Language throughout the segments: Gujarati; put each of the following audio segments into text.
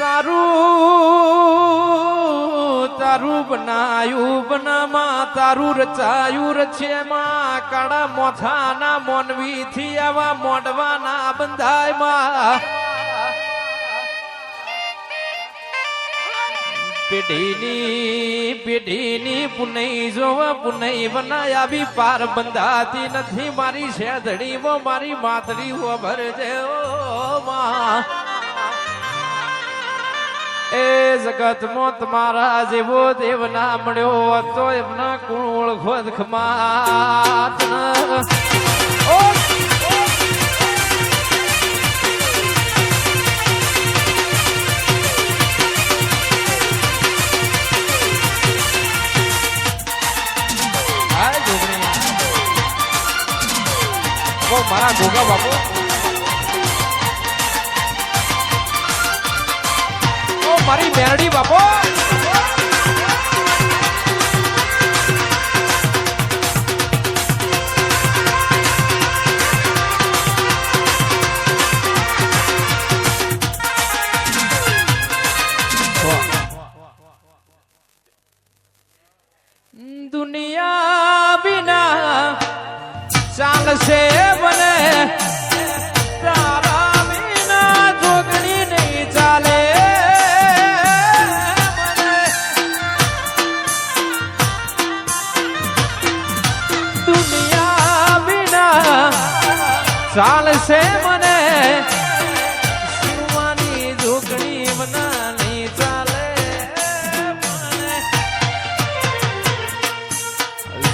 તારું તારું બનાયું, બનામાં તારું રચાયું રચેમાં કાળા મોથાના મોનવી થી આવા મોડવાના બંધાયમાં. પેઢીની પેઢીની પુનઈ જોવા, પુનઈ બનાય આવી પાર બંધાતી નથી. મારી શેધડીમાં મારી માતડી ભર જેવો માં એ જગતમાં તમારા જેવો દેવ ના મળ્યો હોત એમના કુણ ઓળખો ખમાત મારા ગોગા બાપુ. મારી મેરડી બાપુ.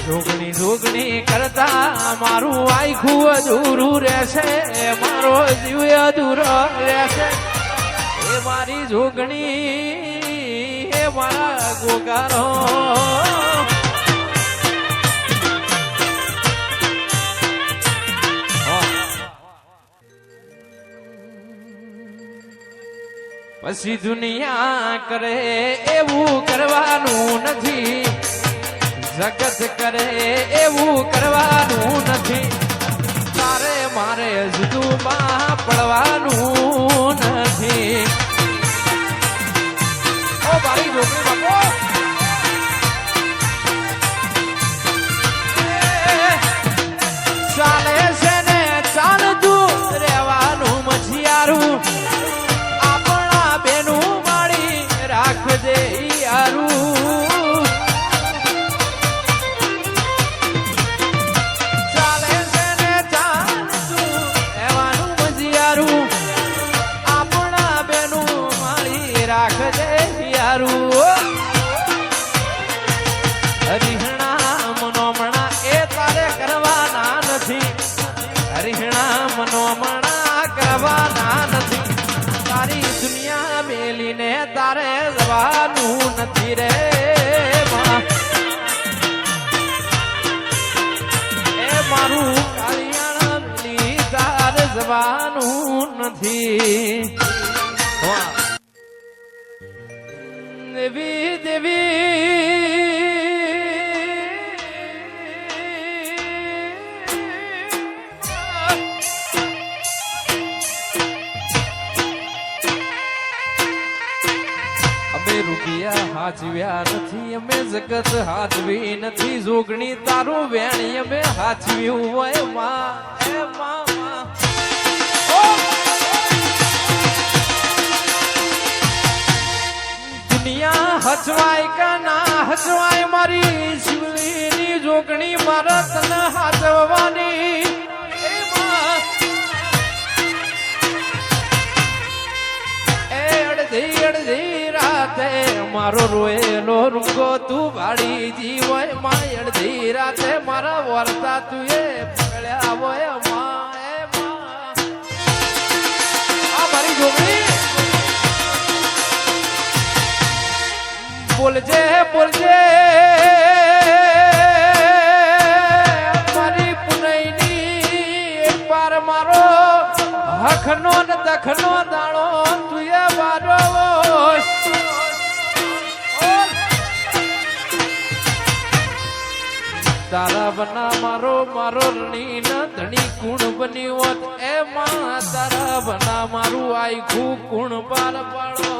જોગણી રોગણી કરતા મારું આખું અધૂરું રહેશે, મારો જીવ અધૂરો રહેશે. એ મારી જોગણી એ મારા ગોગારો. પછી દુનિયા કરે એવું કરવાનું નથી. જગત કરે એવું કરવાનું નથી. તારે મારે જુદુમાં પડવાનું નથી. ઓ મારી છોકરી હરિહણા મનોમણા એ તારે કરવાના નથી. હરિહણા મનોમણા કરવાના નથી. તારી દુનિયા મેલીને તારે જવાનું નથી રે મારું કલ્યાણ મિલી જવાનું નથી. રૂપિયા હાચવ્યા નથી, અમે જગત હાચવી નથી. જોગણી તારું વેણી અમે હાચવ્યું હોયમાં! દુનિયા હચવાય કે ના હચવાય મારી શિવલીની જોગણી મારા તને હાચવવાની. અડધી અડધી રાતે મારો રોયેલો રૂંગો તું ભાડી જીવયમાં અડધી રાતે મારા વર્તા તું એ પકડ્યા હોયમાં એ માં આ મારી જોગણી. બોલજે બોલજે. મારી પુનઈની એક પાર મારો હખનો ને દખનો દાણો તુએ વારો તારા બના, મારો મારો રણી નંદણી કુણ બન્યું બની હોત? એ માં તારા બના, મારું આખું કુણ પાર પાડો?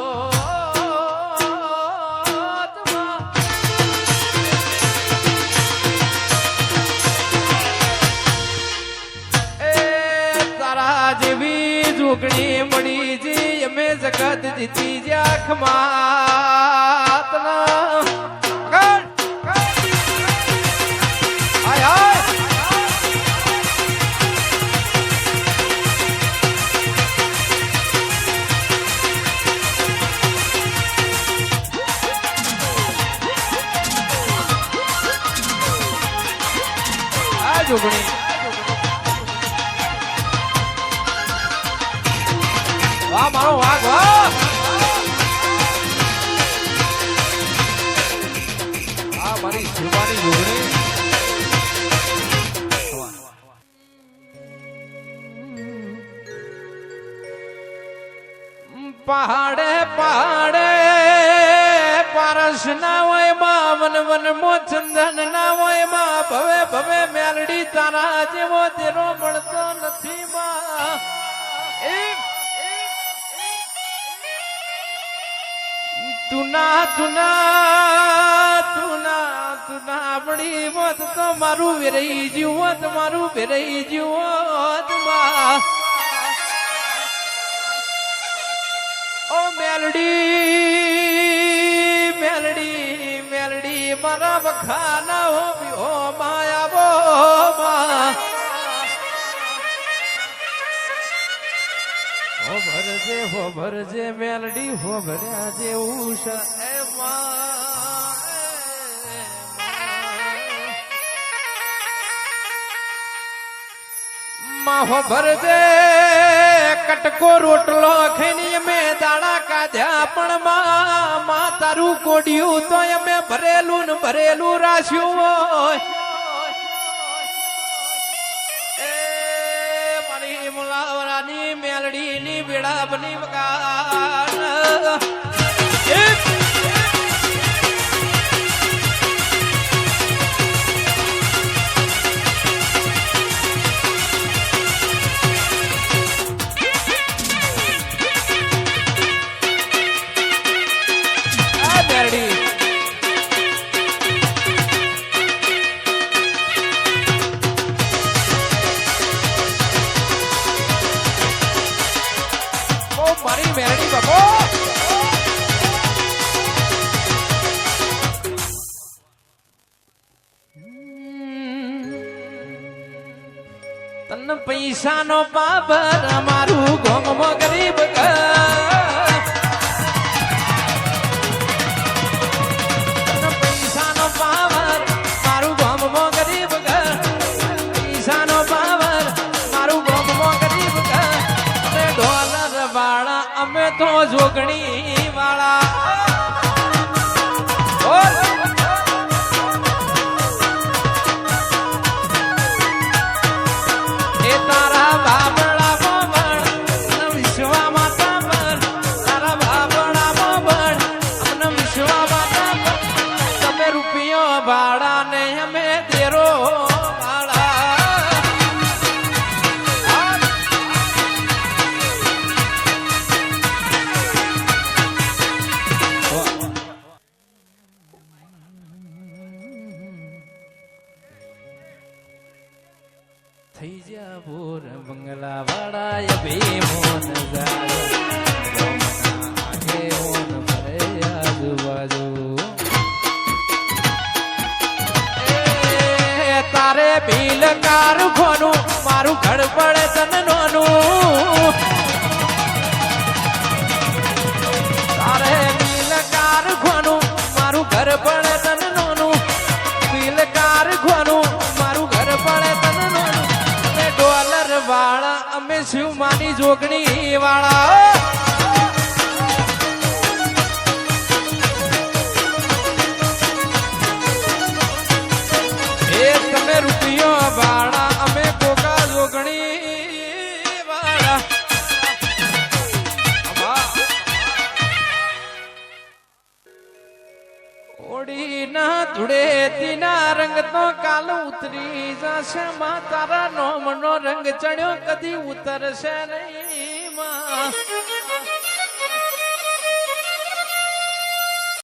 જેવી જોગણી મળી જી અમે જગત જીતી જ્યા ખમાત જોગણી વાહ મારો વાઘ વાહ! આ મારી જોગણી પહાડે પહાડે પારસ ના હોયમાં, વન વન મો ચંદન ના હોયમાં. ભવે ભવે મેલડી તારા જેવો તેરો મળતો નથી માં. તુના તુના તુના તુના આપણી મોત તો મારું વેરઈ જીવત મારું વેરાઈ જીવો માં. ઓ મેલડી મારા વખાના હો હો માયા બો મા હો ભરજે હો ભરજે મેલડી હો ભર્યા જેવું છે માં, માં. માં હો ભરજે કટકો રોટલો ખાઈને અમે દાડા કાઢ્યા પણ માં તારું કોડિયું તો અમે ભરેલું ને ભરેલું રાખ્યું હોય. મારી મુલાવરાની મેલડીની વિડાબની વગાડ તન પૈસા નો પાપર મારું ગોમમાં ગરીબ પૈસાનો પાવર મારું ગોમમાં ગરીબ પૈસાનો પાવર મારું ગોમો અમે તો જોગણી. જા બંગલા વાળા બે મોન જાળો મોન ભરે આજુબાજુ તારે ભીલ કાર ખોનું મારું ઘર પડે તન નોનું તારે ભીલ કાર ખોનું મારું ઘર વાળા અમે શિવ માની જોગણી વાળા એ તમે રૂપિયો વાળા. ઓડી ના ધૂળેતીના રંગ તો કાલ ઉતરી જશે. માં તારા નોમનો રંગ ચડ્યો, કદી ઉતરશે નહીં માં.